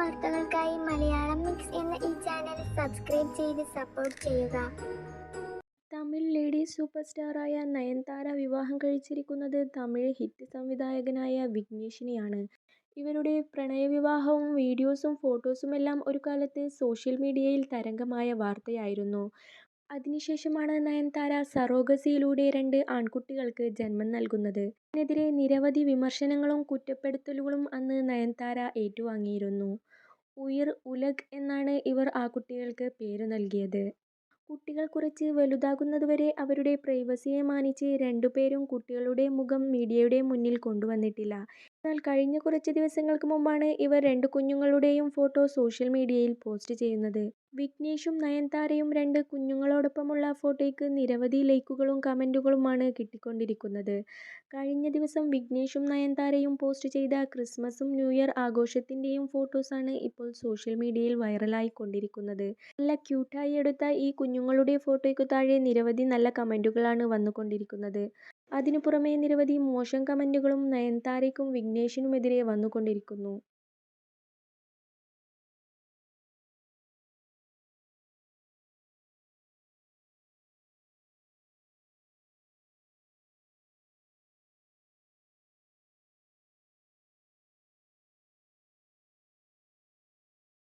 വാർത്തകൾക്കായി മലയാളം മിക്സ് എന്ന ഈ ചാനൽ സബ്സ്ക്രൈബ് ചെയ്ത് സപ്പോർട്ട് ചെയ്യുക തമിഴ് ലേഡി സൂപ്പർ സ്റ്റാറായ നയൻതാര വിവാഹം കഴിച്ചിരിക്കുന്നത് തമിഴ് ഹിറ്റ് സംവിധായകനായ വിഘ്നേഷിനെയാണ്. ഇവരുടെ പ്രണയവിവാഹവും വീഡിയോസും ഫോട്ടോസുമെല്ലാം ഒരു കാലത്ത് സോഷ്യൽ മീഡിയയിൽ തരംഗമായ വാർത്തയായിരുന്നു. അതിനുശേഷമാണ് നയൻതാര സറോഗസിയിലൂടെ രണ്ട് ആൺകുട്ടികൾക്ക് ജന്മം നൽകുന്നത്. ഇതിനെതിരെ നിരവധി വിമർശനങ്ങളും കുറ്റപ്പെടുത്തലുകളും അന്ന് നയൻതാര ഏറ്റുവാങ്ങിയിരുന്നു. ഉയിർ ഉലഗ് എന്നാണ് ഇവർ ആ കുട്ടികൾക്ക് പേര് നൽകിയത്. കുട്ടികൾ കുറച്ച് വലുതാകുന്നതുവരെ അവരുടെ പ്രൈവസിയെ മാനിച്ച് രണ്ടുപേരും കുട്ടികളുടെ മുഖം മീഡിയയുടെ മുന്നിൽ കൊണ്ടുവന്നിട്ടില്ല. എന്നാൽ കഴിഞ്ഞ കുറച്ച് ദിവസങ്ങൾക്ക് മുമ്പാണ് ഇവർ രണ്ട് കുഞ്ഞുങ്ങളുടെയും ഫോട്ടോ സോഷ്യൽ മീഡിയയിൽ പോസ്റ്റ് ചെയ്യുന്നത്. വിഘ്നേഷും നയൻതാരയും രണ്ട് കുഞ്ഞുങ്ങളോടൊപ്പമുള്ള ഫോട്ടോയ്ക്ക് നിരവധി ലൈക്കുകളും കമന്റുകളുമാണ് കിട്ടിക്കൊണ്ടിരിക്കുന്നത്. കഴിഞ്ഞ ദിവസം വിഘ്നേഷും നയൻതാരയും പോസ്റ്റ് ചെയ്ത ക്രിസ്മസും ന്യൂ ഇയർ ആഘോഷത്തിന്റെയും ഫോട്ടോസാണ് ഇപ്പോൾ സോഷ്യൽ മീഡിയയിൽ വൈറലായിക്കൊണ്ടിരിക്കുന്നത്. നല്ല ക്യൂട്ടായി എടുത്ത ഈ കുഞ്ഞുങ്ങളുടെ ഫോട്ടോയ്ക്ക് താഴെ നിരവധി നല്ല കമന്റുകളാണ് വന്നുകൊണ്ടിരിക്കുന്നത്. അതിനു പുറമെ നിരവധി മോശം കമന്റുകളും നയൻതാരയ്ക്കും വിഘ്നേഷിനുമെതിരെ വന്നുകൊണ്ടിരിക്കുന്നു.